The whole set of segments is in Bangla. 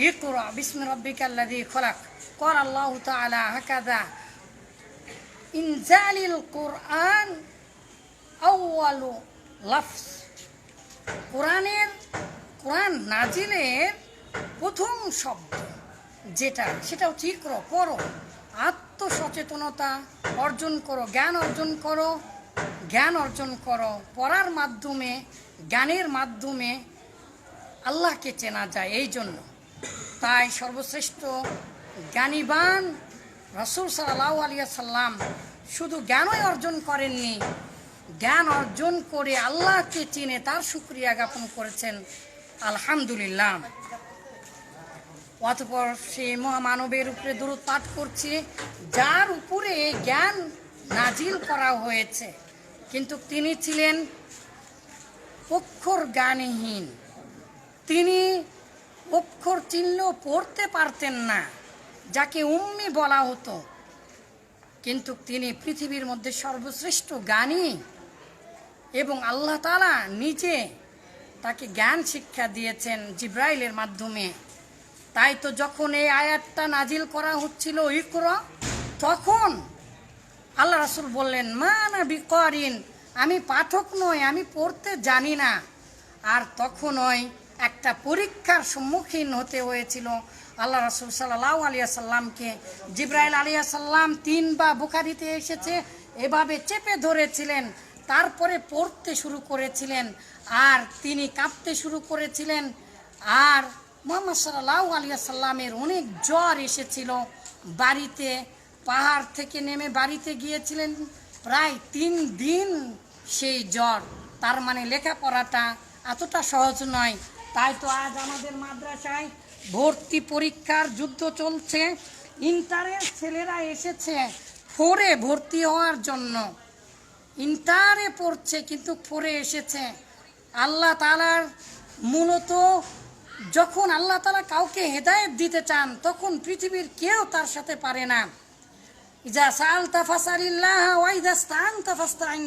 اقرأ باسم ربك الذي خلق قال الله تعالى هكذا إنزال القرآن أول لفظ কোরআনের কোরআন নাজিলের প্রথম শব্দ যেটা সেটা হচ্ছে ইকর পড়ো আত্মসচেতনতা অর্জন করো জ্ঞান অর্জন করো জ্ঞান অর্জন করো পড়ার মাধ্যমে জ্ঞানের মাধ্যমে আল্লাহকে চেনা যায় এই জন্য তাই সর্বশ্রেষ্ঠ জ্ঞানীবান রসুল সাল্লাহ আলিয়া সাল্লাম শুধু জ্ঞানই অর্জন করেননি, জ্ঞান অর্জন করে আল্লাহকে চিনে তার সুক্রিয়া জ্ঞাপন করেছেন। আলহামদুলিল্লাহ। অতপর সে মহামানবের উপরে দূরত পাঠ করছে, যার উপরে জ্ঞান নাজিল করা হয়েছে। কিন্তু তিনি ছিলেন অক্ষর জ্ঞানহীন তিনি অক্ষর চিহ্ন পড়তে পারতেন না, যাকে উম্মি বলা হতো। কিন্তু তিনি পৃথিবীর মধ্যে সর্বশ্রেষ্ঠ জ্ঞানী এবং আল্লাহ তালা নিজে তাকে জ্ঞান শিক্ষা দিয়েছেন জিব্রাইলের মাধ্যমে। তাই তো যখন এই আয়াতটা নাজিল করা হচ্ছিল ইকর, তখন আল্লাহ রাসুল বললেন, মা না বিকরিন, আমি পাঠক নই, আমি পড়তে জানি না। আর তখনই একটা পরীক্ষার সম্মুখীন হতে হয়েছিল। আল্লাহ রাসুল সাল্লাহ আলিয়া সাল্লামকে জিব্রাইল আলিয়া সাল্লাম তিন বা বুখারিতে এসেছে, এভাবে চেপে ধরেছিলেন, তারপরে পড়তে শুরু করেছিলেন, আর তিনি কাঁপতে শুরু করেছিলেন, আর মোহাম্মদ সাল্লাহ আলিয়া সাল্লামের অনেক জ্বর এসেছিল। বাড়িতে, পাহাড় থেকে নেমে বাড়িতে গিয়েছিলেন, প্রায় তিন দিন সেই জ্বর। তার মানে লেখাপড়াটা এতটা সহজ নয়। তাই তো আজ আমাদের মাদ্রাসায় ভর্তি পরীক্ষার যুদ্ধ চলছে। ইন্টারের ছেলেরা এসেছে ফোরে ভর্তি হওয়ার জন্য। ইন্টারে পড়ছে কিন্তু ফোরে এসেছে। আল্লাহ তালার মূলত যখন আল্লাহ তালা কাউকে হেদায়েত দিতে চান, তখন পৃথিবীর কেউ তার সাথে পারে না। ইজা সাল তাফাসারিল্লাহ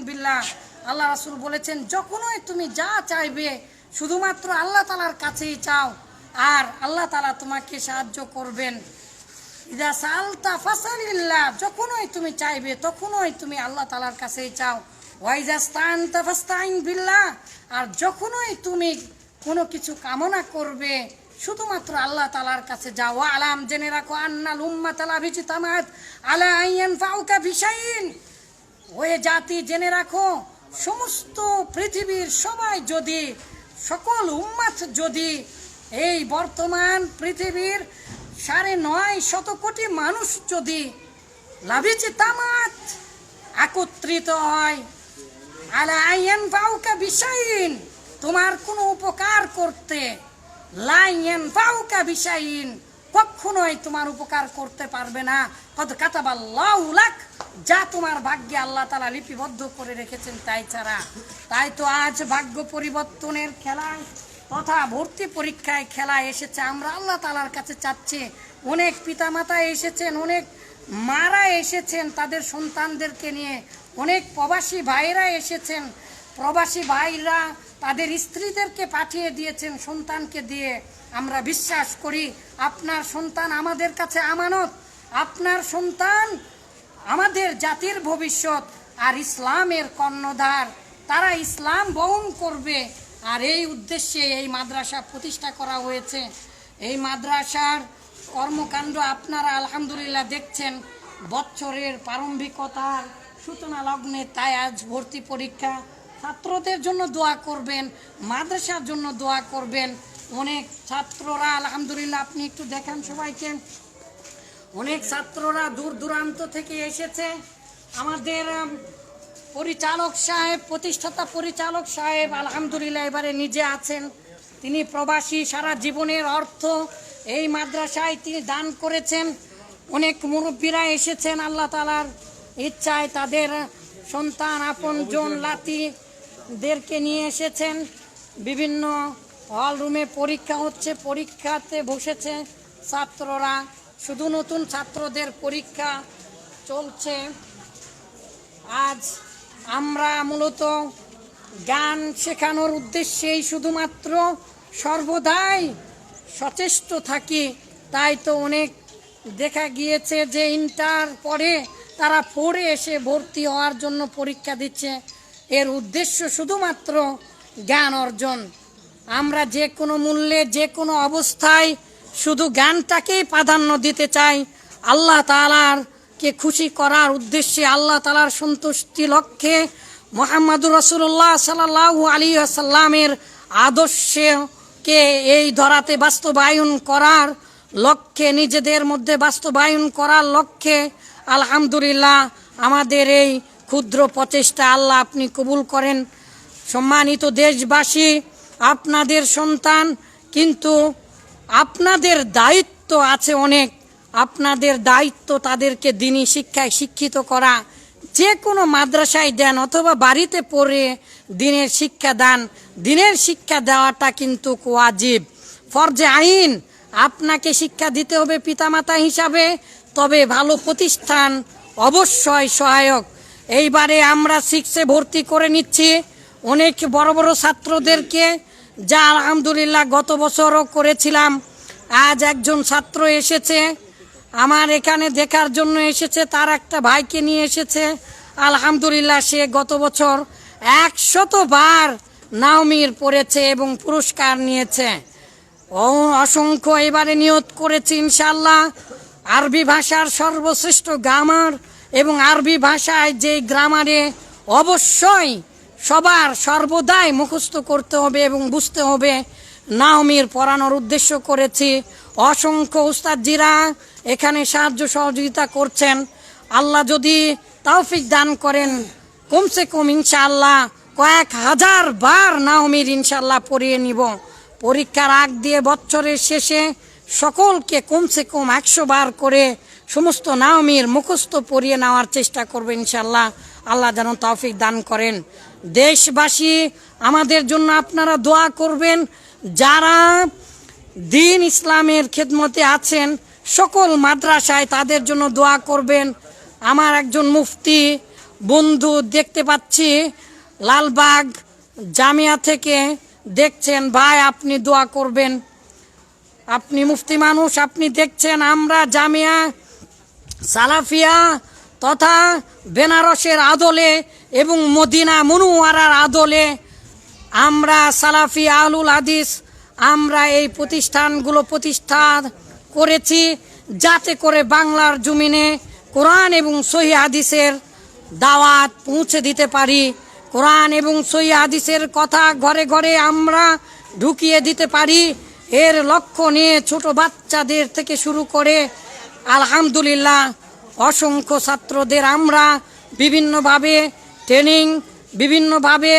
বিল্লাহ। আল্লাহ রাসূল বলেছেন, যখনই তুমি যা চাইবে শুধুমাত্র আল্লাহ তালার কাছেই চাও, আর আল্লাহ তালা তোমাকে সাহায্য করবেন। ইদা সালতা ফাসালিল্লাহ, যখনই তুমি চাইবে তখনই তুমি আল্লাহ তালার কাছেই চাও। ওয়াইজা স্তান তাফাস্তাইন বিল্লাহ, আর যখনই তুমি কোনো কিছু কামনা করবে, শুধুমাত্র আল্লাহ তালার কাছে যাও। আলাম, জেনে রাখো, আন্নাল উম্মা তালা ভিচি তামাত আলা আইয়ান ফাউকা বিশাইন। ওয়ে জাতি, জেনে রাখো, সমস্ত পৃথিবীর সবাই যদি সকল উম্মাত যদি এই বর্তমান পৃথিবীর সাড়ে নয় শত কোটি মানুষ যদি লাভিচি তামাত একত্রিত হয়, আলা আইয়ান ফাউকা বিশাইন, তোমার কোনো উপকার করতে লাইন ফাউকা বিশাইন কখনোই তোমার উপকার করতে পারবে না। কত কাতাবাল্লাহ লাখ যা তোমার ভাগ্যে আল্লাহ তালা লিপিবদ্ধ করে রেখেছেন, তাই ছাড়া। তাই তো আজ ভাগ্য পরিবর্তনের খেলায় তথা ভর্তি পরীক্ষায় খেলা এসেছে। আমরা আল্লাহ তালার কাছে চাচ্ছি, অনেক পিতামাতা এসেছেন, অনেক মারা এসেছেন তাদের সন্তানদেরকে নিয়ে। অনেক প্রবাসী ভাইরা এসেছেন। প্রবাসী ভাইরা তাদের স্ত্রীদেরকে পাঠিয়ে দিয়েছেন সন্তানকে দিয়ে। আমরা বিশ্বাস করি, আপনার সন্তান আমাদের কাছে আমানত। আপনার সন্তান আমাদের জাতির ভবিষ্যৎ আর ইসলামের কর্ণধার, তারা ইসলাম বহন করবে। আর এই উদ্দেশ্যে এই মাদ্রাসা প্রতিষ্ঠা করা হয়েছে। এই মাদ্রাসার কর্মকাণ্ড আপনারা আলহামদুলিল্লাহ দেখছেন। বছরের প্রারম্ভিকতার সূচনা লগ্নে তাই আজ ভর্তি পরীক্ষা। ছাত্রদের জন্য দোয়া করবেন, মাদ্রাসার জন্য দোয়া করবেন। অনেক ছাত্ররা আলহামদুলিল্লাহ, আপনি একটু দেখান সবাইকে। অনেক ছাত্ররা দূর দূরান্ত থেকে এসেছে। আমাদের পরিচালক সাহেব, প্রতিষ্ঠাতা পরিচালক সাহেব আলহামদুলিল্লাহ এবারে নিজে আছেন। তিনি প্রবাসী, সারা জীবনের অর্থ এই মাদ্রাসায় তিনি দান করেছেন। অনেক মুরব্বীরা এসেছেন আল্লাহ তালার ইচ্ছায়, তাদের সন্তান আপন জন লাতিদেরকে নিয়ে এসেছেন। বিভিন্ন হল রুমে পরীক্ষা হচ্ছে, পরীক্ষাতে বসেছে ছাত্ররা। শুধু নতুন ছাত্রদের পরীক্ষা চলছে। আজ আমরা মূলত গান শেখানোর উদ্দেশ্যেই শুধুমাত্র সর্বদাই সচেষ্ট থাকি, তাই তো অনেক দেখা গিয়েছে যে ইন্টার পরে তারা পড়ে এসে ভর্তি হওয়ার জন্য পরীক্ষা দিচ্ছে। এর উদ্দেশ্য শুধুমাত্র জ্ঞান অর্জন। আমরা যে কোনো মূল্যে, যে কোনো অবস্থায় শুধু জ্ঞানটাকেই প্রাধান্য দিতে চাই আল্লাহ তালার কে খুশি করার উদ্দেশ্যে আল্লাহ তালার সন্তুষ্টি লক্ষ্যে মোহাম্মদুর রসুল্লাহ সাল্লাহ আলী আসাল্লামের আদর্শকে এই ধরাতে বাস্তবায়ন করার লক্ষ্যে, নিজেদের মধ্যে বাস্তবায়ন করার লক্ষ্যে আলহামদুলিল্লাহ আমাদের এই ক্ষুদ্র প্রচেষ্টা আল্লাহ আপনি কবুল করেন। সম্মানিত দেশবাসী, আপনাদের সন্তান কিন্তু আপনাদের দায়িত্ব আছে অনেক। আপনাদের দায়িত্ব তাদেরকে দিনই শিক্ষায় শিক্ষিত করা। যে কোনো মাদ্রাসায় দেন অথবা বাড়িতে পড়ে দিনের শিক্ষা দান। দিনের শিক্ষা দেওয়াটা কিন্তু ওয়াজিব। ফরজে আইন, আপনাকে শিক্ষা দিতে হবে পিতামাতা হিসাবে। তবে ভালো প্রতিষ্ঠান অবশ্যই সহায়ক। এইবারে আমরা সিক্সে ভর্তি করে নিচ্ছি। অনেক বড় বড় ছাত্রদেরকে যা আলহামদুলিল্লাহ গত বছরও করেছিলাম। আজ একজন ছাত্র এসেছে। আমার এখানে দেখার জন্য এসেছে, তার একটা ভাইকে নিয়ে এসেছে। আলহামদুলিল্লাহ সে গত বছর একশত বার নাওমির পড়েছে এবং পুরস্কার নিয়েছে। ও অসংখ্য এবারে নিয়ত করেছে ইনশাল্লাহ আরবি ভাষার সর্বশ্রেষ্ঠ গ্রামার এবং আরবি ভাষায় যে গ্রামারে অবশ্যই সবার সর্বদাই মুখস্থ করতে হবে এবং বুঝতে হবে। নাওমির পড়ানোর উদ্দেশ্য করেছি। অসংখ্য উস্তাদজিরা এখানে সাহায্য সহযোগিতা করছেন। আল্লাহ যদি তৌফিক দান করেন, কমসে কম ইনশাআল্লাহ কয়েক হাজার বার নাওমির ইনশাআল্লাহ পড়িয়ে নিব। পরীক্ষার আগ দিয়ে বছরের শেষে সকলকে কমসে কম একশো বার করে সমস্ত নাওমির মুখস্থ পড়িয়ে নেওয়ার চেষ্টা করবে ইনশাল্লাহ আল্লাহ যেন তৌফিক দান করেন। দেশবাসী, আমাদের জন্য আপনারা দোয়া করবেন, যারা দিন ইসলামের খেদমতে আছেন, সকল মাদ্রাসায় তাদের জন্য দোয়া করবেন। আমার একজন মুফতি বন্ধু দেখতে পাচ্ছি, লালবাগ জামিয়া থেকে দেখছেন, ভাই, আপনি দোয়া করবেন। আপনি মুফতি মানুষ, আপনি দেখছেন, আমরা জামিয়া, সালাফিয়া তথা বেনারসের আদলে এবং মদিনা মনুয়ারার আদলে আমরা সালাফি আলুল হাদিস, আমরা এই প্রতিষ্ঠানগুলো প্রতিষ্ঠা করেছি যাতে করে বাংলার জমিনে কোরআন এবং সহি হাদিসের দাওয়াত পৌঁছে দিতে পারি। কোরআন এবং সহি হাদিসের কথা ঘরে ঘরে আমরা ঢুকিয়ে দিতে পারি। এর লক্ষ্য নিয়ে ছোট বাচ্চাদের থেকে শুরু করে আলহামদুলিল্লাহ অসংখ্য ছাত্রদের আমরা বিভিন্নভাবে ট্রেনিং বিভিন্নভাবে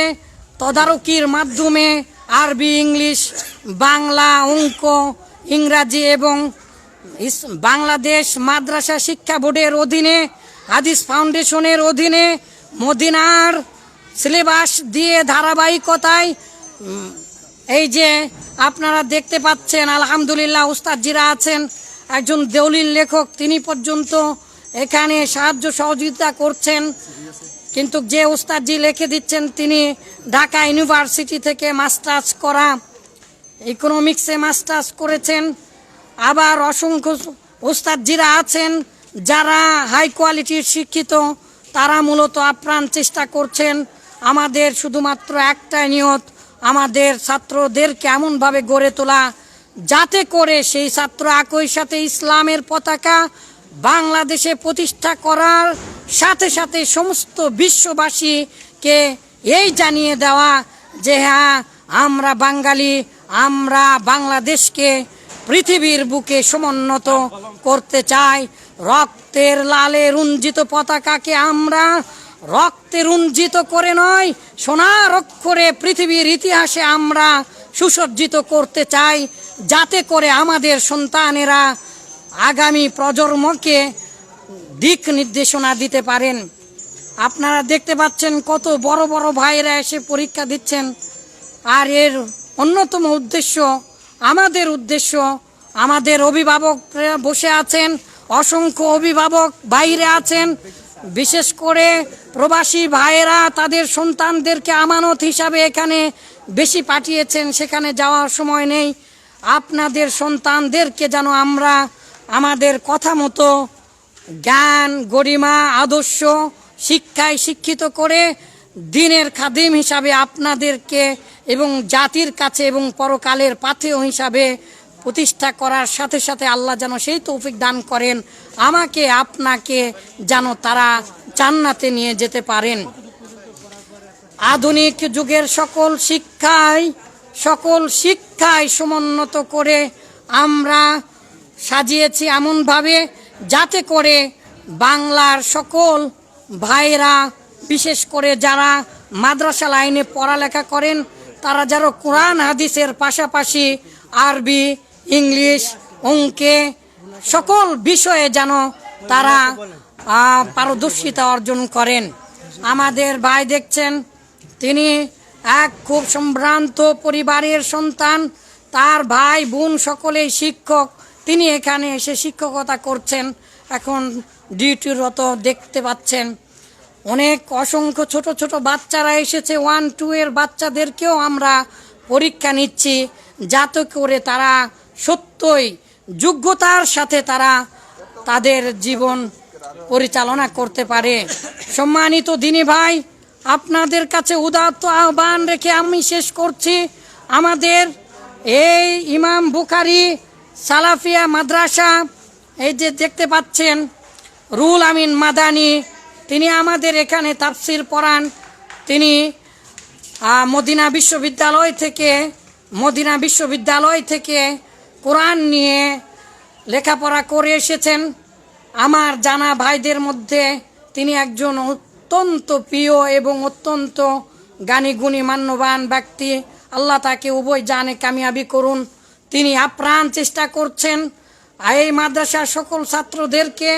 তদারকির মাধ্যমে আরবি, ইংলিশ, বাংলা, অঙ্ক, ইংরাজি এবং বাংলাদেশ মাদ্রাসা শিক্ষা বোর্ডের অধীনে, হাদিস ফাউন্ডেশনের অধীনে মদিনার সিলেবাস দিয়ে ধারাবাহিকতায় এই যে আপনারা দেখতে পাচ্ছেন, আলহামদুলিল্লাহ, উস্তাদজিরা আছেন, একজন দেউলির লেখক, তিনি পর্যন্ত এখানে সাহায্য সহযোগিতা করছেন। কিন্তু যে উস্তাদজি লিখে দিচ্ছেন, তিনি ঢাকা ইউনিভার্সিটি থেকে মাস্টার্স করা, ইকোনমিক্সে মাস্টার্স করেছেন। আবার অসংখ্য ওস্তাদজিরা আছেন, যারা হাই কোয়ালিটির শিক্ষিত, তারা মূলত আপ্রাণ চেষ্টা করছেন। আমাদের শুধুমাত্র একটাই নিয়ত, আমাদের ছাত্রদের কেমনভাবে গড়ে তোলা, যাতে করে সেই ছাত্র একই সাথে ইসলামের পতাকা বাংলাদেশে প্রতিষ্ঠা করার সাথে সাথে সমস্ত বিশ্ববাসীকে এই জানিয়ে দেওয়া যে হ্যাঁ আমরা বাঙালি, আমরা বাংলাদেশকে পৃথিবীর বুকে সমুন্নত করতে চাই। রক্তের লালে রঞ্জিত পতাকাকে আমরা রক্তে রঞ্জিত করে নয়, সোনার অক্ষরে পৃথিবীর ইতিহাসে আমরা সুসজ্জিত করতে চাই। যাতে করে আমাদের সন্তানেরা আগামী প্রজন্মকে দিক নির্দেশনা দিতে পারেন। আপনারা দেখতে পাচ্ছেন কত বড় বড় ভাইরা এসে পরীক্ষা দিচ্ছেন। আর এর অন্যতম উদ্দেশ্য, আমাদের উদ্দেশ্য, আমাদের অভিভাবকরা বসে আছেন, অসংখ্য অভিভাবক বাইরে আছেন। বিশেষ করে প্রবাসী ভাইয়েরা তাদের সন্তানদেরকে আমানত হিসাবে এখানে বেশি পাঠিয়েছেন, সেখানে যাওয়ার সময় নেই। আপনাদের সন্তানদেরকে যেন আমরা আমাদের কথা মতো জ্ঞান, গরিমা, আদর্শ শিক্ষায় শিক্ষিত করে দিনের খাদিম হিসাবে আপনাদেরকে এবং জাতির কাছে এবং পরকালের পাথেয় হিসাবে প্রতিষ্ঠা করার সাথে সাথে আল্লাহ যেন সেই তৌফিক দান করেন, আমাকে, আপনাকে যেন তারা জান্নাতে নিয়ে যেতে পারেন। আধুনিক যুগের সকল শিক্ষায় সকল শিক্ষায় সমুন্নত করে আমরা সাজিয়েছি এমনভাবে যাতে করে বাংলার সকল ভাইরা বিশেষ করে যারা মাদ্রাসা লাইনে পড়ালেখা করেন, তারা যারা কোরআন, হাদিসের পাশাপাশি আরবি, ইংলিশ, অঙ্কে সকল বিষয়ে যেন তারা পারদর্শিতা অর্জন করেন। আমাদের ভাই দেখছেন, তিনি এক খুব সম্ভ্রান্ত পরিবারের সন্তান, তার ভাই, বোন সকলেই শিক্ষক। তিনি এখানে এসে শিক্ষকতা করছেন, এখন ডিউটিরত দেখতে পাচ্ছেন। অনেক অসংখ্য ছোট ছোট বাচ্চারা এসেছে, ওয়ান, টু এর বাচ্চাদেরকেও আমরা পরীক্ষা নিচ্ছি যাতে করে তারা সত্যই যোগ্যতার সাথে তারা তাদের জীবন পরিচালনা করতে পারে। সম্মানিত দিনী ভাই, আপনাদের কাছে উদাত্ত আহ্বান রেখে আমি শেষ করছি। আমাদের এই ইমাম বুখারি সালাফিয়া মাদ্রাসা, এই যে দেখতে পাচ্ছেন, রুল আমিন মাদানি, তিনি আমাদের এখানে তাফসির পড়ান। তিনি মদিনা বিশ্ববিদ্যালয় থেকে, মদিনা বিশ্ববিদ্যালয় থেকে কোরআন নিয়ে লেখাপড়া করে এসেছেন। আমার জানা ভাইদের মধ্যে তিনি একজন অত্যন্ত প্রিয় এবং অত্যন্ত জ্ঞানী গুণী মান্যবান ব্যক্তি। আল্লাহ তাকে উভয় জানে কামিয়াবি করুন। তিনি আপ্রাণ চেষ্টা করছেন। এই মাদ্রাসার সকল ছাত্রদেরকে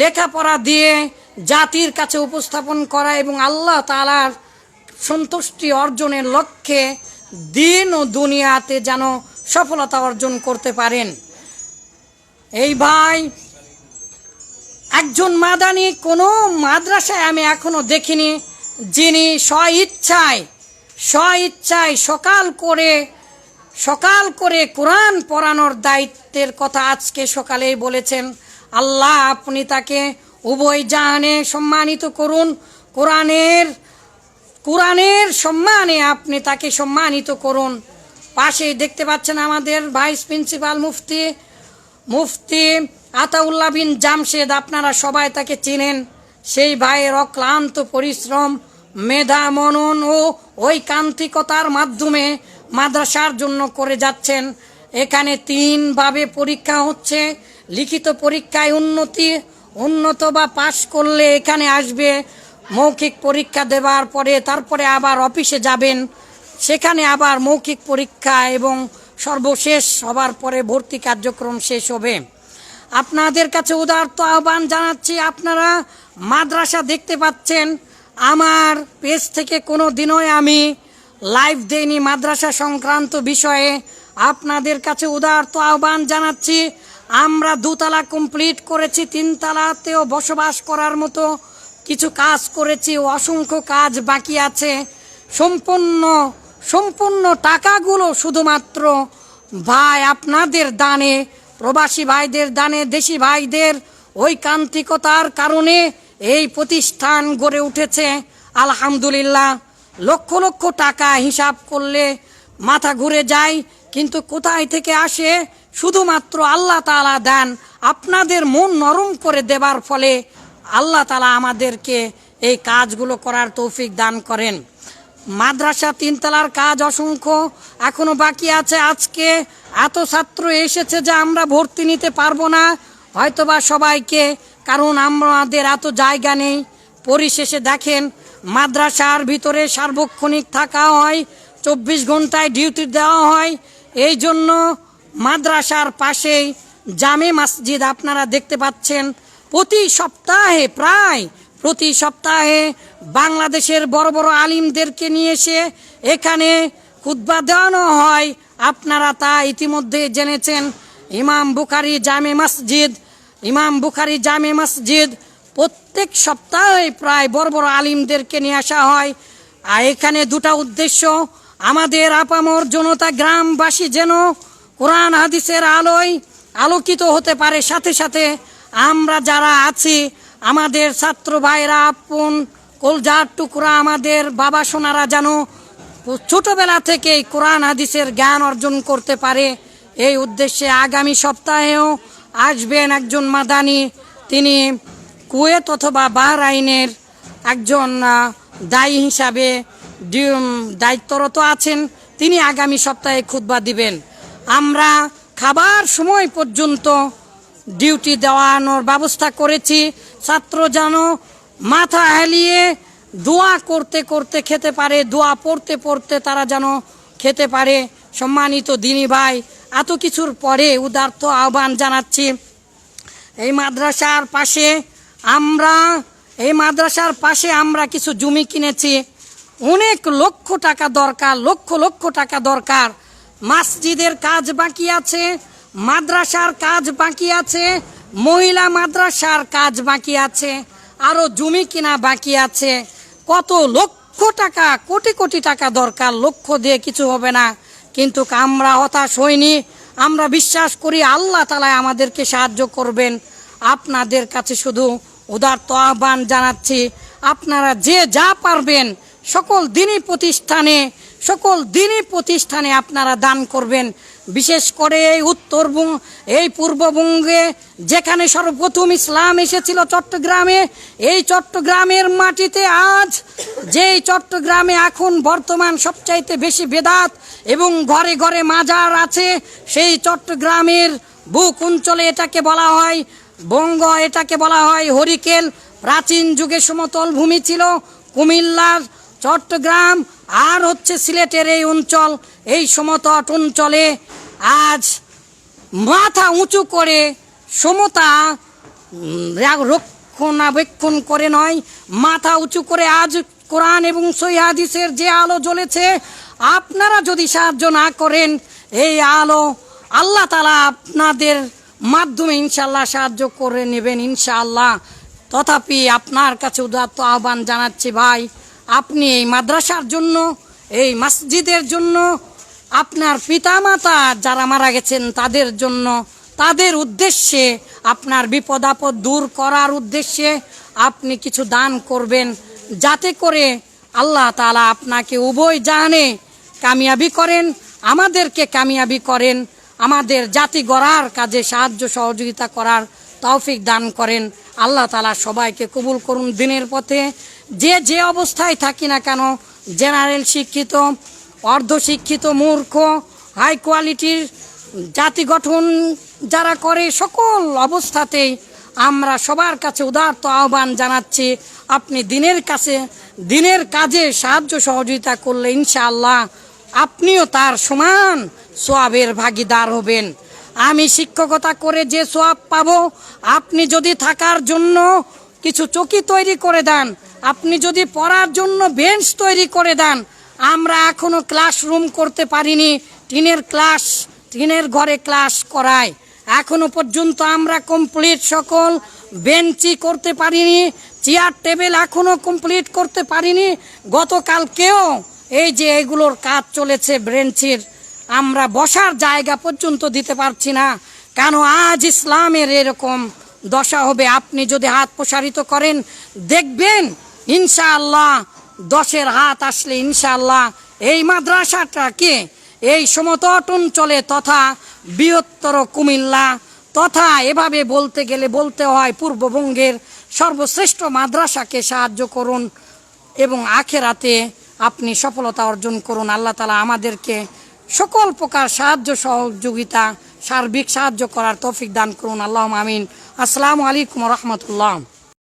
লেখাপড়া দিয়ে জাতির কাছে উপস্থাপন করা এবং আল্লাহ তালার সন্তুষ্টি অর্জনের লক্ষ্যে দিন ও দুনিয়াতে যেন সফলতা অর্জন করতে পারেন। এই ভাই একজন মাদানি, কোনো মাদ্রাসায় আমি এখনও দেখিনি, যিনি স্ব ইচ্ছায় স্ব ইচ্ছায় সকাল করে সকাল করে কোরআন পড়ানোর দায়িত্বের কথা আজকে সকালেই বলেছেন। আল্লাহ আপনি তাকে উভয় জাহানে সম্মানিত করুন। কোরআনের কোরআনের সম্মানে আপনি তাকে সম্মানিত করুন। পাশেই দেখতে পাচ্ছেন আমাদের ভাইস প্রিন্সিপাল মুফতি মুফতি আতাউল্লাহ বিন জামশেদ, আপনারা সবাই তাকে চেনেন। সেই ভাইয়ের অক্লান্ত পরিশ্রম, মেধা, মনন ও ঐকান্তিকতার মাধ্যমে মাদ্রাসার জন্য করে যাচ্ছেন। এখানে তিনভাবে পরীক্ষা হচ্ছে। লিখিত পরীক্ষায় উন্নতি, উন্নত বা পাশ করলে এখানে আসবে। মৌখিক পরীক্ষা দেওয়ার পরে তারপরে আবার অফিসে যাবেন। সেখানে আবার মৌখিক পরীক্ষা এবং সর্বশেষ হবার পরে ভর্তি কার্যক্রম শেষ হবে। আপনাদের কাছে উদার্ত আহ্বান জানাচ্ছি, আপনারা মাদ্রাসা দেখতে পাচ্ছেন। আমার পেজ থেকে কোনো দিনই আমি লাইভ দেইনি মাদ্রাসা সংক্রান্ত বিষয়ে আপনাদের কাছে উদার্ত আহ্বান জানাচ্ছি। আমরা দুতলা কমপ্লিট করেছি, তিনতলাতেও বসবাস করার মতো কিছু কাজ করেছি, অসংখ্য কাজ বাকি আছে। সম্পূর্ণ সম্পূর্ণ টাকাগুলো শুধুমাত্র ভাই আপনাদের দানে, প্রবাসী ভাইদের দানে, দেশি ভাইদের ঐকান্তিকতার কারণে এই প্রতিষ্ঠান গড়ে উঠেছে। আলহামদুলিল্লাহ। লক্ষ লক্ষ টাকা হিসাব করলে মাথা ঘুরে যায়, কিন্তু কোথায় থেকে আসে? শুধুমাত্র আল্লাহ তালা দেন। আপনাদের মন নরম করে দেবার ফলে আল্লাহ তালা আমাদেরকে এই কাজগুলো করার তৌফিক দান করেন। মাদ্রাসা তিনতলার কাজ অসংখ্য, এখনও বাকি আছে আজকে। এত ছাত্র এসেছে যে আমরা ভর্তি নিতে পারব না। হয়তোবা সবাইকে, কারণ আমাদের এত জায়গা নেই। পরিশেষে দেখেন মাদ্রাসার ভিতরে সার্বক্ষণিক থাকা হয়, চব্বিশ ঘন্টায় ডিউটি দেওয়া হয়। এই জন্য মাদ্রাসার পাশেই জামে মসজিদ আপনারা দেখতে পাচ্ছেন। প্রতি সপ্তাহে প্রায়, প্রতি সপ্তাহে বাংলাদেশের বড় বড় আলিমদেরকে নিয়ে এসে এখানে খুদ্া দেওয়ানো হয়। আপনারা তা ইতিমধ্যে জেনেছেন। ইমাম বুখারি জামে মসজিদ, ইমাম বুখারি জামে মসজিদ প্রত্যেক সপ্তাহে প্রায় বড় বড় আলিমদেরকে নিয়ে আসা হয়। আর এখানে দুটা উদ্দেশ্য, আমাদের আপামর জনতা গ্রামবাসী যেন কোরআন হাদিসের আলোয় আলোকিত হতে পারে। সাথে সাথে আমরা যারা আছি, আমাদের ছাত্র ভাইরা, আপন, কলজার টুকরা, আমাদের বাবা সোনারা যেন ছোটবেলা থেকেই কোরআন হাদিসের জ্ঞান অর্জন করতে পারে। এই উদ্দেশ্যে আগামী সপ্তাহেও আসবেন একজন মাদানি। তিনি কুয়েত অথবা বাহরাইনের একজন দায়ী হিসাবে দায়িত্বরত আছেন। তিনি আগামী সপ্তাহে খুতবা দিবেন। আমরা খাবার সময় পর্যন্ত ডিউটি দেওয়ানোর ব্যবস্থা করেছি। ছাত্র যেন মাথা হেলিয়ে দোয়া করতে করতে খেতে পারে, দোয়া পড়তে পড়তে তারা যেন খেতে পারে। সম্মানিত দিনী ভাই, এত কিছুর পরে উদার্থ আহ্বান জানাচ্ছি। এই মাদ্রাসার পাশে আমরা এই মাদ্রাসার পাশে আমরা কিছু জমি কিনেছি। অনেক লক্ষ টাকা দরকার, লক্ষ লক্ষ টাকা দরকার। মসজিদের কাজ বাকি আছে, মাদ্রাসার কাজ বাকি আছে, মহিলা মাদ্রাসার কাজ বাকি আছে আরও জমি কিনা বাকি আছে। কত লক্ষ টাকা, কোটি কোটি টাকা দরকার, লক্ষ দিয়ে কিছু হবে না। কিন্তু আমরা হতাশ হইনি। আমরা বিশ্বাস করি আল্লাহ তালায় আমাদেরকে সাহায্য করবেন। আপনাদের কাছে শুধু উদার্ত আহ্বান জানাচ্ছি, আপনারা যে যা পারবেন, সকল দিনই প্রতিষ্ঠানে, সকল দিনই প্রতিষ্ঠানে আপনারা দান করবেন। বিশেষ করে এই উত্তরবঙ্গ এই পূর্ববঙ্গে যেখানে সর্বপ্রথম ইসলাম এসেছিল চট্টগ্রামে, এই চট্টগ্রামের মাটিতে আজ যেই চট্টগ্রামে এখন বর্তমান সবচাইতে বেশি বেদাত এবং ঘরে ঘরে মাজার আছে, সেই চট্টগ্রামের বুক অঞ্চলে এটাকে বলা হয় বঙ্গ এটাকে বলা হয় হরিকেল। প্রাচীন যুগে সমতল ভূমি ছিল কুমিল্লার চট্টগ্রাম, আর হচ্ছে সিলেটের এই অঞ্চল, এই সমতট অঞ্চলে। আজ মাথা উঁচু করে সমতা রক্ষণাবেক্ষণ করে নয়, মাথা উঁচু করে আজ কোরআন এবং সৈহাদিসের যে আলো জ্বলেছে, আপনারা যদি সাহায্য না করেন, এই আলো আল্লাহ তালা আপনাদের মাধ্যমে ইনশাল্লাহ সাহায্য করে নেবেন ইনশাআল্লাহ। তথাপি আপনার কাছে উদাত্ত আহ্বান জানাচ্ছি ভাই, আপনি এই মাদ্রাসার জন্য, এই মসজিদের জন্য, আপনার পিতামাতা যারা মারা গেছেন তাদের জন্য, তাদের উদ্দেশ্যে, আপনার বিপদ আপদ দূর করার উদ্দেশ্যে আপনি কিছু দান করবেন, যাতে করে আল্লাহ তাআলা আপনাকে উভয় জানে কামিয়াবি করেন, আমাদেরকে কামিয়াবি করেন। আমাদের জাতি গড়ার কাজে সাহায্য সহযোগিতা করার তৌফিক দান করেন। আল্লাহ তালা সবাইকে কবুল করুন দিনের পথে। যে যে অবস্থায় থাকি না কেন, জেনারেল শিক্ষিত, অর্ধশিক্ষিত, মূর্খ, হাই কোয়ালিটির জাতি গঠন যারা করে সকল অবস্থাতেই আমরা সবার কাছে উদার্ত আহ্বান জানাচ্ছি, আপনি দিনের কাছে, দিনের কাজে সাহায্য সহযোগিতা করলে ইনশাআল্লাহ আপনিও তার সমান সোয়াবের ভাগিদার হবেন। আমি শিক্ষকতা করে যে সোয়াব পাবো, আপনি যদি থাকার জন্য কিছু চকি তৈরি করে দেন, আপনি যদি পড়ার জন্য বেঞ্চ তৈরি করে দেন, আমরা এখনও ক্লাসরুম করতে পারিনি, টিনের ক্লাস, টিনের ঘরে ক্লাস করাই এখনও পর্যন্ত আমরা কমপ্লিট সকল বেঞ্চি করতে পারিনি, চেয়ার, টেবিল এখনও কমপ্লিট করতে পারিনি। গতকালকেও এই যে এগুলোর কাজ চলেছে ব্রেঞ্চের আমরা বসার জায়গা পর্যন্ত দিতে পারছি না। কেন আজ ইসলামের এরকম দশা হবে? আপনি যদি হাত প্রসারিত করেন, দেখবেন ইনশাআল্লাহ দশের হাত আসলে ইনশাআল্লাহ এই মাদ্রাসাটাকে এই সমতট অঞ্চলে তথা বৃহত্তর কুমিল্লা, তথা এভাবে বলতে গেলে বলতে হয় পূর্ববঙ্গের সর্বশ্রেষ্ঠ মাদ্রাসাকে সাহায্য করুন এবং আখেরাতে আপনি সফলতা অর্জন করুন। আল্লাহ তালা আমাদেরকে সকল প্রকার সাহায্য সহযোগিতা, সার্বিক সাহায্য করার তৌফিক দান করুন। আল্লাহ আমিন। আসসালামু আলাইকুম রহমতুল্লাহ।